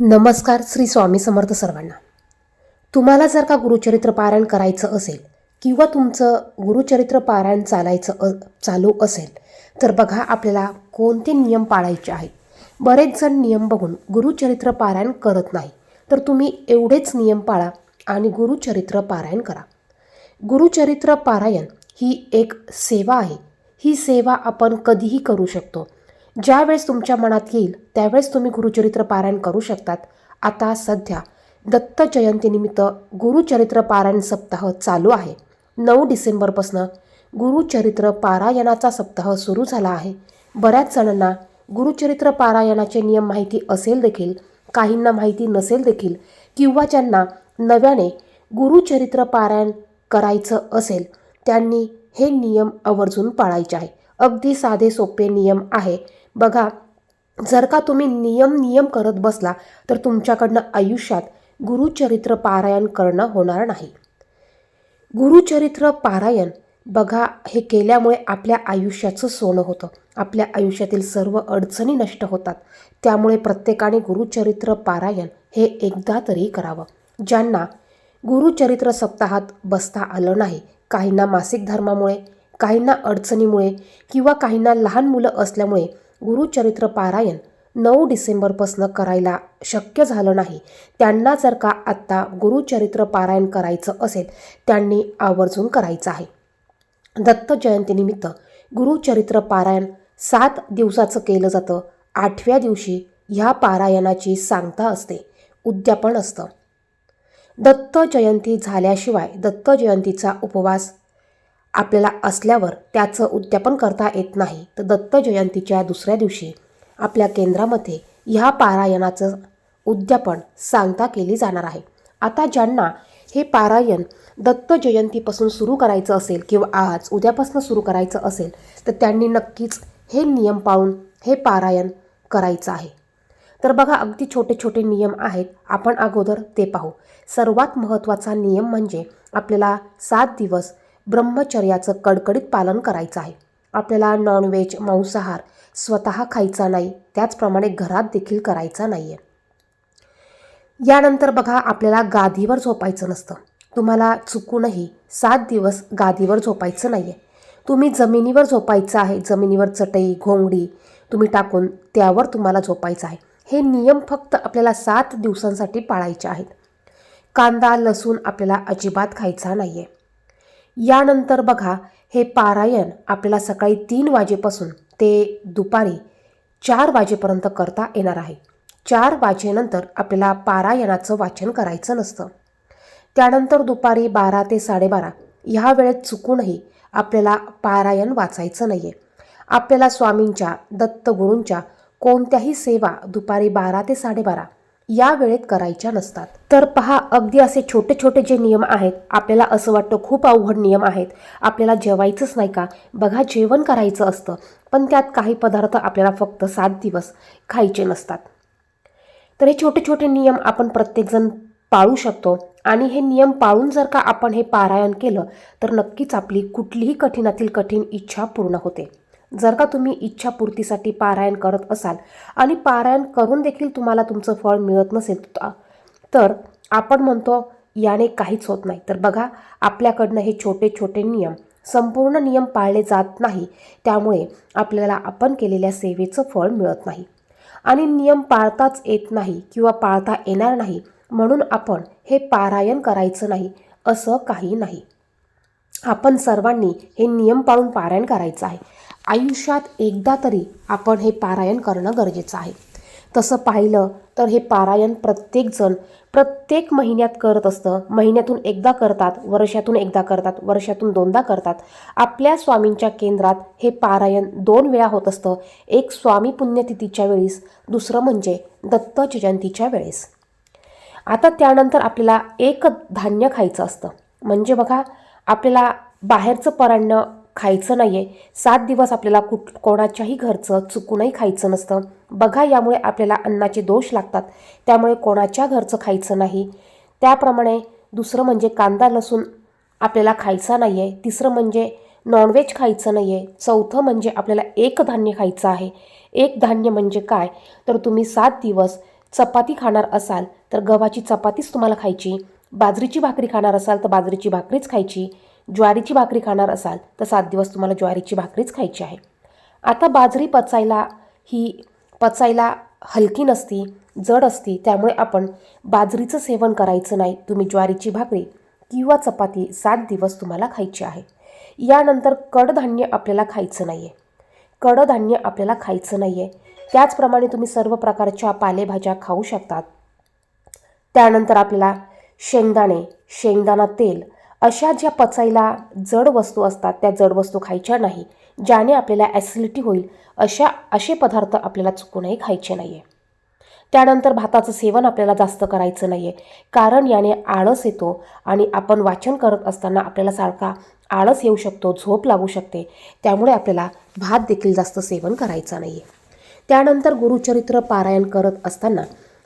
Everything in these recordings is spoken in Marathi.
नमस्कार श्री स्वामी समर्थ सर्वांना. तुम्हाला जर का गुरुचरित्र पारायण करायचं असेल किंवा तुमचं गुरुचरित्र पारायण चालायचं अ चालू असेल तर बघा आपल्याला कोणते नियम पाळायचे आहेत. बरेच जण नियम बघून गुरुचरित्र पारायण करत नाही तर तुम्ही एवढेच नियम पाळा आणि गुरुचरित्र पारायण करा. गुरुचरित्र पारायण ही एक सेवा आहे. ही सेवा आपण कधीही करू शकतो. ज्यावेळेस तुमच्या मनात येईल त्यावेळेस तुम्ही गुरुचरित्र पारायण करू शकतात. आता सध्या दत्त जयंतीनिमित्त गुरुचरित्र पारायण सप्ताह चालू आहे. नऊ डिसेंबरपासनं गुरुचरित्र पारायणाचा सप्ताह सुरू झाला आहे. बऱ्याच जणांना गुरुचरित्र पारायणाचे नियम माहिती असेल देखील काहींना माहिती नसेल देखील किंवा ज्यांना नव्याने गुरुचरित्र पारायण करायचं असेल त्यांनी हे नियम आवर्जून पाळायचे आहे. अगदी साधे सोपे नियम आहे. बघा जर का तुम्ही नियम नियम करत बसला तर तुमच्याकडनं आयुष्यात गुरुचरित्र पारायण करणं होणार नाही. गुरुचरित्र पारायण बघा हे केल्यामुळे आपल्या आयुष्याचं सोनं होतं. आपल्या आयुष्यातील सर्व अडचणी नष्ट होतात. त्यामुळे प्रत्येकाने गुरुचरित्र पारायण हे एकदा तरी करावं. ज्यांना गुरुचरित्र सप्ताहात बसता आलं नाही काहींना मासिक धर्मामुळे काहींना अडचणीमुळे किंवा काहींना लहान मुलं असल्यामुळे गुरुचरित्र पारायण नऊ डिसेंबरपासनं करायला शक्य झालं नाही. त्यांना जर का आत्ता गुरुचरित्र पारायण करायचं असेल त्यांनी आवर्जून करायचं आहे. दत्त जयंतीनिमित्त गुरुचरित्र पारायण सात दिवसाचं केलं जातं. आठव्या दिवशी ह्या पारायणाची सांगता असते उद्यापन असतं. दत्त जयंती झाल्याशिवाय दत्त जयंतीचा उपवास आपल्याला असल्यावर त्याचं उद्यापन करता येत नाही. तर दत्त जयंतीच्या दुसऱ्या दिवशी आपल्या केंद्रामध्ये ह्या पारायणाचं उद्यापन सांगता केली जाणार आहे. आता ज्यांना हे पारायण दत्त जयंतीपासून सुरू करायचं असेल किंवा आज उद्यापासून सुरू करायचं असेल तर त्यांनी नक्कीच हे नियम पाळून हे पारायण करायचं आहे. तर बघा अगदी छोटे छोटे नियम आहेत. आपण अगोदर ते पाहू. सर्वात महत्त्वाचा नियम म्हणजे आपल्याला सात दिवस ब्रह्मचर्याचं कडकडीत पालन करायचं आहे. आपल्याला नॉनव्हेज मांसाहार स्वतः खायचा नाही त्याचप्रमाणे घरात देखील करायचा नाही आहे यानंतर बघा आपल्याला गादीवर झोपायचं नसतं. तुम्हाला चुकूनही सात दिवस गादीवर झोपायचं नाही आहे तुम्ही जमिनीवर झोपायचं आहे जमिनीवर चटई घोंगडी तुम्ही टाकून त्यावर तुम्हाला झोपायचं आहे. हे नियम फक्त आपल्याला सात दिवसांसाठी पाळायचे आहेत. कांदा लसूण आपल्याला अजिबात खायचा नाही आहे यानंतर बघा हे पारायण आपल्याला सकाळी तीन वाजेपासून ते दुपारी चार वाजेपर्यंत करता येणार आहे. चार वाजेनंतर आपल्याला पारायणाचं वाचन करायचं नसतं. त्यानंतर दुपारी बारा ते साडेबारा ह्या वेळेत चुकूनही आपल्याला पारायण वाचायचं नाही आहे आपल्याला स्वामींच्या दत्तगुरूंच्या कोणत्याही सेवा दुपारी बारा ते साडेबारा या वेळेत करायच्या नसतात. तर पहा अगदी असे छोटे छोटे जे नियम आहेत आपल्याला असं वाटतं खूप अवघड नियम आहेत. आपल्याला जेवायचंच नाही का? बघा जेवण करायचं असतं पण त्यात काही पदार्थ आपल्याला फक्त सात दिवस खायचे नसतात. तर हे छोटे छोटे नियम आपण प्रत्येकजण पाळू शकतो आणि हे नियम पाळून जर का आपण हे पारायण केलं तर नक्कीच आपली कुठलीही कठीणातील कठीण इच्छा पूर्ण होते. जर का तुम्ही इच्छापूर्तीसाठी पारायण करत असाल आणि पारायण करून देखील तुम्हाला तुमचं फळ मिळत नसेल तर आपण म्हणतो याने काहीच होत नाही. तर बघा आपल्याकडनं हे छोटे छोटे नियम संपूर्ण नियम पाळले जात नाही. त्यामुळे आपल्याला आपण केलेल्या सेवेचं फळ मिळत नाही. आणि नियम पाळताच येत नाही किंवा पाळता येणार नाही म्हणून आपण हे पारायण करायचं नाही असं काही नाही. आपण सर्वांनी हे नियम पाळून पारायण करायचं आहे. आयुष्यात एकदा तरी आपण हे पारायण करणं गरजेचं आहे. तसं पाहिलं तर हे पारायण प्रत्येकजण प्रत्येक महिन्यात करत असतं. महिन्यातून एकदा करतात वर्षातून एकदा करतात वर्षातून दोनदा करतात. आपल्या स्वामींच्या केंद्रात हे पारायण दोन वेळा होत असतं. एक स्वामी पुण्यतिथीच्या वेळेस दुसरं म्हणजे दत्त जयंतीच्या वेळेस. आता त्यानंतर आपल्याला एक धान्य खायचं असतं. म्हणजे बघा आपल्याला बाहेरचं परान्न खायचं नाही आहे सात दिवस आपल्याला कुठ कोणाच्याही घरचं चुकूनही खायचं नसतं. बघा यामुळे आपल्याला अन्नाचे दोष लागतात. त्यामुळे कोणाच्या घरचं खायचं नाही. त्याप्रमाणे दुसरं म्हणजे कांदा लसूण आपल्याला खायचा नाही आहे तिसरं म्हणजे नॉनव्हेज खायचं नाही आहे चौथं म्हणजे आपल्याला एक धान्य खायचं आहे. एक धान्य म्हणजे काय? तर तुम्ही सात दिवस चपाती खाणार असाल तर गव्हाची चपातीच तुम्हाला खायची. बाजरीची भाकरी खाणार असाल तर बाजरीची भाकरीच खायची. ज्वारीची भाकरी खाणार असाल तर सात दिवस तुम्हाला ज्वारीची भाकरीच खायची आहे. आता बाजरी पचायला ही पचायला हलकी नसती जड असती त्यामुळे आपण बाजरीचं सेवन करायचं नाही. तुम्ही ज्वारीची भाकरी किंवा चपाती सात दिवस तुम्हाला खायची आहे. यानंतर कडधान्य आपल्याला खायचं नाही आहे कडधान्य आपल्याला खायचं नाही आहे त्याचप्रमाणे तुम्ही सर्व प्रकारच्या पालेभाज्या खाऊ शकतात. त्यानंतर आपल्याला शेंगदाणे शेंगदाणा तेल अशा ज्या पचायला जड वस्तू असतात त्या जड वस्तू खायच्या नाही ज्याने आपल्याला ॲसिडिटी होईल अशा असे पदार्थ आपल्याला चुकूनही खायचे नाही आहे त्यानंतर भाताचं सेवन आपल्याला जास्त करायचं नाही आहे कारण याने आळस येतो आणि आपण वाचन करत असताना आपल्याला सारखा आळस येऊ शकतो झोप लागू शकते त्यामुळे आपल्याला भात देखील जास्त सेवन करायचा नाही आहे त्यानंतर गुरुचरित्र पारायण करत असताना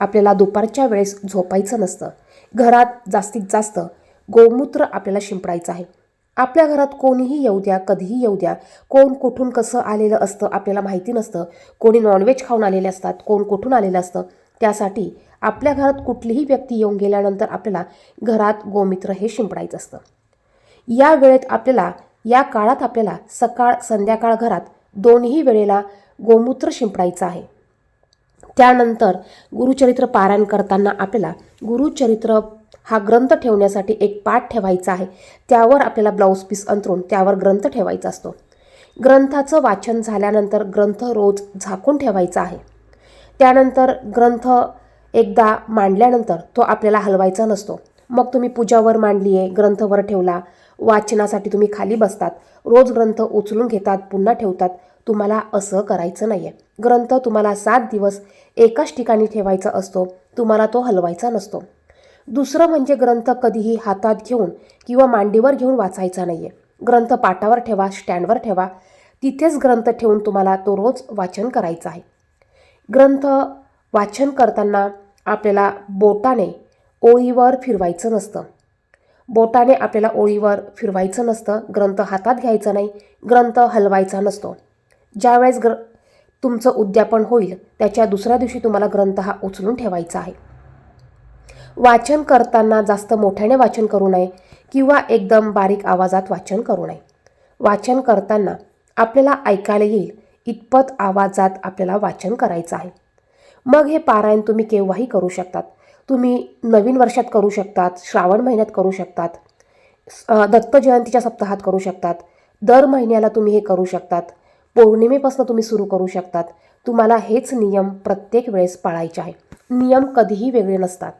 आपल्याला दुपारच्या वेळेस झोपायचं नसतं. घरात जास्तीत जास्त गोमूत्र आपल्याला शिंपडायचं आहे. आपल्या घरात कोणीही येऊ द्या कधीही येऊ द्या. कोण कुठून कसं आलेलं असतं आपल्याला माहिती नसतं. कोणी नॉनव्हेज खाऊन आलेले असतात कोण कुठून आलेलं असतं. त्यासाठी आपल्या घरात कुठलीही व्यक्ती येऊन गेल्यानंतर आपल्याला घरात गोमित्र हे शिंपडायचं असतं. या वेळेत आपल्याला या काळात आपल्याला सकाळ संध्याकाळ घरात दोन्ही वेळेला गोमूत्र शिंपडायचं आहे. त्यानंतर गुरुचरित्र पारायण करताना आपल्याला गुरुचरित्र हा ग्रंथ ठेवण्यासाठी एक पाठ ठेवायचा आहे. त्यावर आपल्याला ब्लाऊज पीस अंतरून त्यावर ग्रंथ ठेवायचा असतो. ग्रंथाचं वाचन झाल्यानंतर ग्रंथ रोज झाकून ठेवायचा आहे. त्यानंतर ग्रंथ एकदा मांडल्यानंतर तो आपल्याला हलवायचा नसतो. मग तुम्ही पूजावर मांडली आहे ग्रंथवर ठेवला वाचनासाठी तुम्ही खाली बसतात रोज ग्रंथ उचलून घेतात पुन्हा ठेवतात तुम्हाला असं करायचं नाही आहे ग्रंथ तुम्हाला सात दिवस एकाच ठिकाणी ठेवायचा असतो तुम्हाला तो हलवायचा नसतो. दुसरं म्हणजे ग्रंथ कधीही हातात घेऊन किंवा मांडीवर घेऊन वाचायचा नाही आहे ग्रंथ पाटावर ठेवा स्टँडवर ठेवा. तिथेच ग्रंथ ठेवून तुम्हाला तो रोज वाचन करायचा आहे. ग्रंथ वाचन करताना आपल्याला बोटाने ओळीवर फिरवायचं नसतं. बोटाने आपल्याला ओळीवर फिरवायचं नसतं. ग्रंथ हातात घ्यायचा नाही. ग्रंथ हलवायचा नसतो. ज्यावेळेस ग्र तुमचं उद्यापन होईल त्याच्या दुसऱ्या दिवशी तुम्हाला ग्रंथ हा उचलून ठेवायचा आहे. वाचन करताना जास्त मोठ्याने वाचन करू नये किंवा एकदम बारीक आवाजात वाचन करू नये. वाचन करताना आपल्याला ऐकायला येईल इतपत आवाजात आपल्याला वाचन करायचं आहे. मग हे पारायण तुम्ही केव्हाही करू शकतात. तुम्ही नवीन वर्षात करू शकतात श्रावण महिन्यात करू शकतात दत्तजयंतीच्या दत्त जयंतीच्या सप्ताहात करू शकतात दर महिन्याला तुम्ही हे करू शकतात पौर्णिमेपासून तुम्ही सुरू करू शकतात. तुम्हाला हेच नियम प्रत्येक वेळेस पाळायचे आहे नियम कधीही वेगळे नसतात.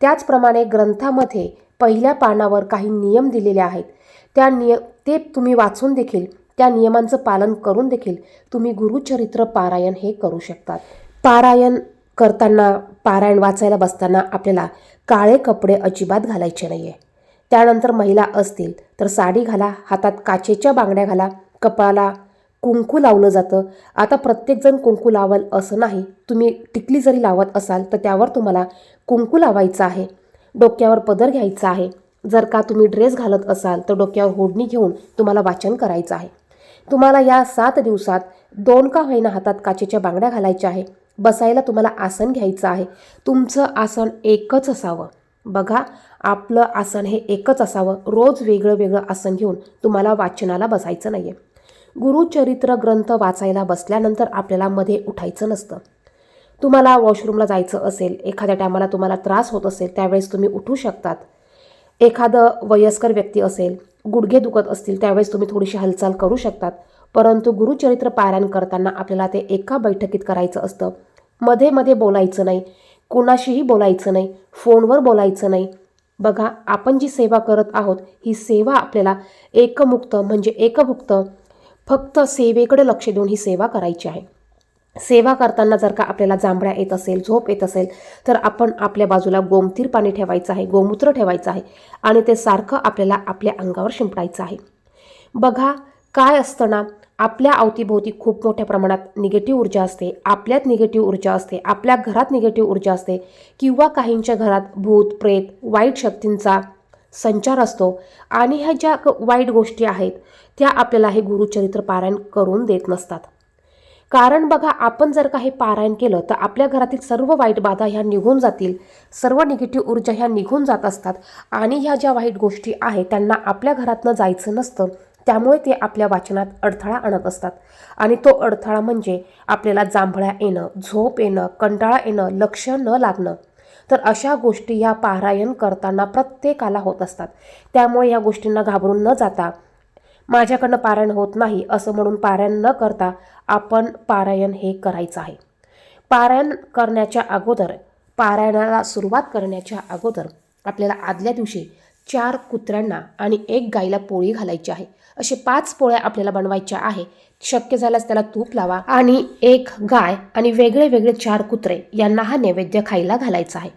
त्याचप्रमाणे ग्रंथामध्ये पहिल्या पानावर काही नियम दिलेले आहेत. त्या निय ते तुम्ही वाचून देखील त्या नियमांचं पालन करून देखील तुम्ही गुरुचरित्र पारायण हे करू शकतात. पारायण करताना पारायण वाचायला बसताना आपल्याला काळे कपडे अजिबात घालायचे नाही आहे त्यानंतर महिला असतील तर साडी घाला हातात काचेच्या बांगड्या घाला कपाळाला कुंकू लावलं जातं. आता प्रत्येकजण कुंकू लावाल असं नाही. तुम्ही टिकली जरी लावत असाल तर त्यावर तुम्हाला कुंकू लावायचं आहे. डोक्यावर पदर घ्यायचा आहे. जर का तुम्ही ड्रेस घालत असाल तर डोक्यावर होडणी घेऊन तुम्हाला वाचन करायचं आहे. तुम्हाला या सात दिवसात दोन का होईना हातात काचेच्या बांगड्या घालायच्या आहे. बसायला तुम्हाला आसन घ्यायचं आहे. तुमचं आसन एकच असावं. बघा आपलं आसन हे एकच असावं. रोज वेगळं वेगळं आसन घेऊन तुम्हाला वाचनाला बसायचं नाही आहे गुरुचरित्र ग्रंथ वाचायला बसल्यानंतर आपल्याला मध्ये उठायचं नसतं. तुम्हाला वॉशरूमला जायचं असेल एखाद्या टायमाला तुम्हाला त्रास होत असेल त्यावेळेस तुम्ही उठू शकतात. एखादं वयस्कर व्यक्ती असेल गुडघे दुखत असतील त्यावेळेस तुम्ही थोडीशी हालचाल करू शकतात. परंतु गुरुचरित्र पारायण करताना आपल्याला ते एका बैठकीत करायचं असतं. मध्ये मध्ये बोलायचं नाही कोणाशीही बोलायचं नाही फोनवर बोलायचं नाही. बघा आपण जी सेवा करत आहोत ही सेवा आपल्याला एकमुक्त म्हणजे एकभुक्त फक्त सेवेकडे लक्ष देऊन ही सेवा करायची आहे. सेवा करताना जर का आपल्याला जांभळ्या येत असेल झोप येत असेल तर आपण आपल्या बाजूला गोमतीर पाणी ठेवायचं आहे गोमूत्र ठेवायचं आहे आणि ते सारखं आपल्याला आपल्या अंगावर शिंपडायचं आहे. बघा काय असताना आपल्या अवतीभोवती खूप मोठ्या प्रमाणात निगेटिव्ह ऊर्जा असते आपल्यात निगेटिव्ह ऊर्जा असते आपल्या घरात निगेटिव्ह ऊर्जा असते किंवा काहींच्या घरात भूत प्रेत वाईट शक्तींचा संचार असतो आणि ह्या ज्या वाईट गोष्टी आहेत त्या आपल्याला हे गुरुचरित्र पारायण करून देत नसतात. कारण बघा आपण जर का हे पारायण केलं तर आपल्या घरातील सर्व वाईट बाधा ह्या निघून जातील. सर्व निगेटिव्ह ऊर्जा ह्या निघून जात असतात आणि ह्या ज्या वाईट गोष्टी आहेत त्यांना आपल्या घरातनं जायचं नसतं. त्यामुळे ते आपल्या वाचनात अडथळा आणत असतात. आणि तो अडथळा म्हणजे आपल्याला जांभळ्या येणं झोप येणं कंटाळा येणं लक्ष न लागणं. तर अशा गोष्टी या पारायण करताना प्रत्येकाला होत असतात. त्यामुळे या गोष्टींना घाबरून न जाता माझ्याकडनं पारायण होत नाही असं म्हणून पारायण न करता आपण पारायण हे करायचं आहे. पारायण करण्याच्या अगोदर पारायणाला सुरुवात करण्याच्या अगोदर आपल्याला आदल्या दिवशी चार कुत्र्यांना आणि एक गाईला पोळी घालायची आहे. असे पाच पोळ्या आपल्याला बनवायच्या आहे. शक्य झाल्यास त्याला तूप लावा आणि एक गाय आणि वेगळे वेगळे चार कुत्रे यांना हा नैवेद्य खायला घालायचा आहे.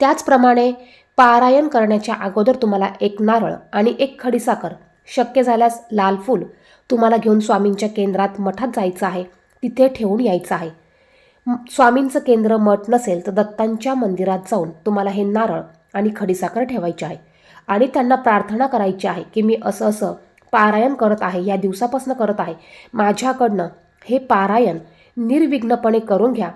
त्याचप्रमाणे पारायण करण्याच्या अगोदर तुम्हाला एक नारळ आणि एक खडीसाखर शक्य झाल्यास लाल फूल तुम्हाला घेऊन स्वामींच्या केंद्रात मठात जायचं आहे. तिथे ठेवून यायचं आहे. स्वामींचं केंद्र मठ नसेल तर दत्तांच्या मंदिरात जाऊन तुम्हाला हे नारळ आणि खडीसाखर ठेवायचे आहे. आणि त्यांना प्रार्थना करायची आहे की मी असं असं पारायण करत आहे या दिवसापासून करत आहे. माझ्याकडनं हे पारायण निर्विघ्नपणे करून घ्या.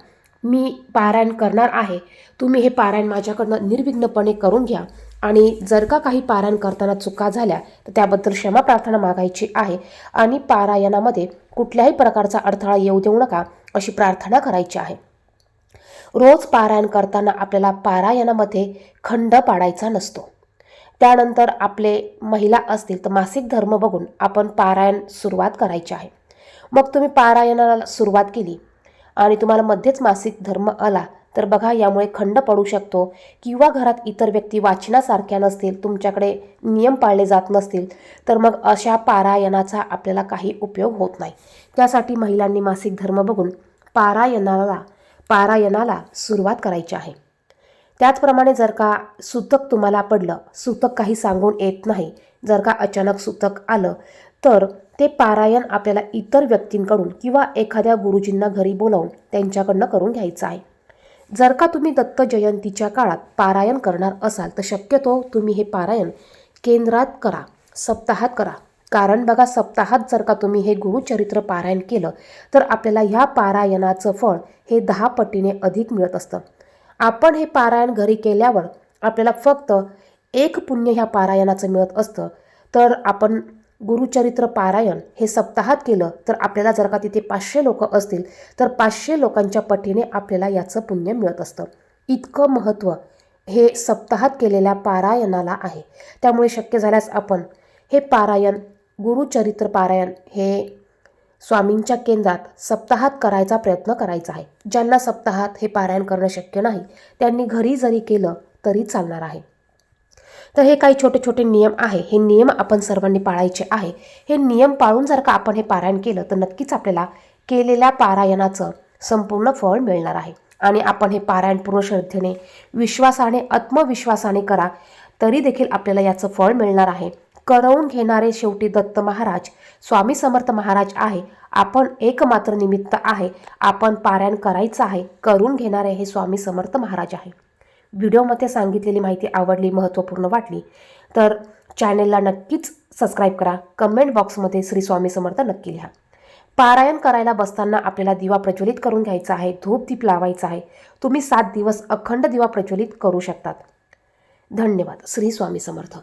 मी पारायण करणार आहे. तुम्ही हे पारायण माझ्याकडनं निर्विघ्नपणे करून घ्या. आणि जर का काही पारायण करताना चुका झाल्या तर त्याबद्दल क्षमा प्रार्थना मागायची आहे. आणि पारायणामध्ये कुठल्याही प्रकारचा अडथळा येऊ देऊ नका अशी प्रार्थना करायची आहे. रोज पारायण करताना आपल्याला पारायणामध्ये खंड पाडायचा नसतो. त्यानंतर आपले महिला असतील तर मासिक धर्म बघून आपण पारायण सुरुवात करायची आहे. मग तुम्ही पारायणाला सुरुवात केली आणि तुम्हाला मध्येच मासिक धर्म आला तर बघा यामुळे खंड पडू शकतो किंवा घरात इतर व्यक्ती वाचनासारख्या नसतील तुमच्याकडे नियम पाळले जात नसतील तर मग अशा पारायणाचा आपल्याला काही उपयोग होत नाही. त्यासाठी महिलांनी मासिक धर्म बघून पारायणाला पारायणाला सुरुवात करायची आहे. त्याचप्रमाणे जर का सुतक तुम्हाला पडलं सुतक काही सांगून येत नाही जर का अचानक सुतक आलं तर ते पारायण आपल्याला इतर व्यक्तींकडून किंवा एखाद्या गुरुजींना घरी बोलावून त्यांच्याकडनं करून घ्यायचं आहे. जर का तुम्ही दत्त जयंतीच्या काळात पारायण करणार असाल तर शक्यतो तुम्ही हे पारायण केंद्रात करा सप्ताहात करा. कारण बघा सप्ताहात जर का तुम्ही हे गुरुचरित्र पारायण केलं तर आपल्याला ह्या पारायणाचं फळ हे दहा पटीने अधिक मिळत असतं. आपण हे पारायण घरी केल्यावर आपल्याला फक्त एक पुण्य ह्या पारायणाचं मिळत असतं. तर आपण गुरुचरित्र पारायण हे सप्ताहात केलं तर आपल्याला जर का तिथे पाचशे लोक असतील तर पाचशे लोकांच्या पटीने आपल्याला याचं पुण्य मिळत असतं. इतकं महत्त्व हे सप्ताहात केलेल्या पारायणाला आहे. त्यामुळे शक्य झाल्यास आपण हे पारायण गुरुचरित्र पारायण हे स्वामींच्या केंद्रात सप्ताहात करायचा प्रयत्न करायचा आहे. ज्यांना सप्ताहात हे पारायण करणं शक्य नाही त्यांनी घरी जरी केलं तरी चालणार आहे. तर हे काही छोटे छोटे नियम आहे. हे नियम आपण सर्वांनी पाळायचे आहे. हे नियम पाळून जर का आपण हे पारायण केलं तर नक्कीच आपल्याला केलेल्या पारायणाचं संपूर्ण फळ मिळणार आहे. आणि आपण हे पारायण पूर्ण श्रद्धेने विश्वासाने आत्मविश्वासाने करा तरी देखील आपल्याला याचं फळ मिळणार आहे. करवून घेणारे शेवटी दत्त महाराज. स्वामी समर्थ महाराज आहे. आपण एकमात्र निमित्त आहे. आपण पारायण करायचं आहे. करून घेणारे हे स्वामी समर्थ महाराज आहे. व्हिडिओमध्ये सांगितलेली माहिती आवडली महत्त्वपूर्ण वाटली तर चॅनेलला नक्कीच सबस्क्राईब करा. कमेंट बॉक्समध्ये श्री स्वामी समर्थ नक्की लिहा. पारायण करायला बसताना आपल्याला दिवा प्रज्वलित करून घ्यायचा आहे. धूप दीप लावायचा आहे. तुम्ही सात दिवस अखंड दिवा प्रज्वलित करू शकतात. धन्यवाद. श्री स्वामी समर्थ.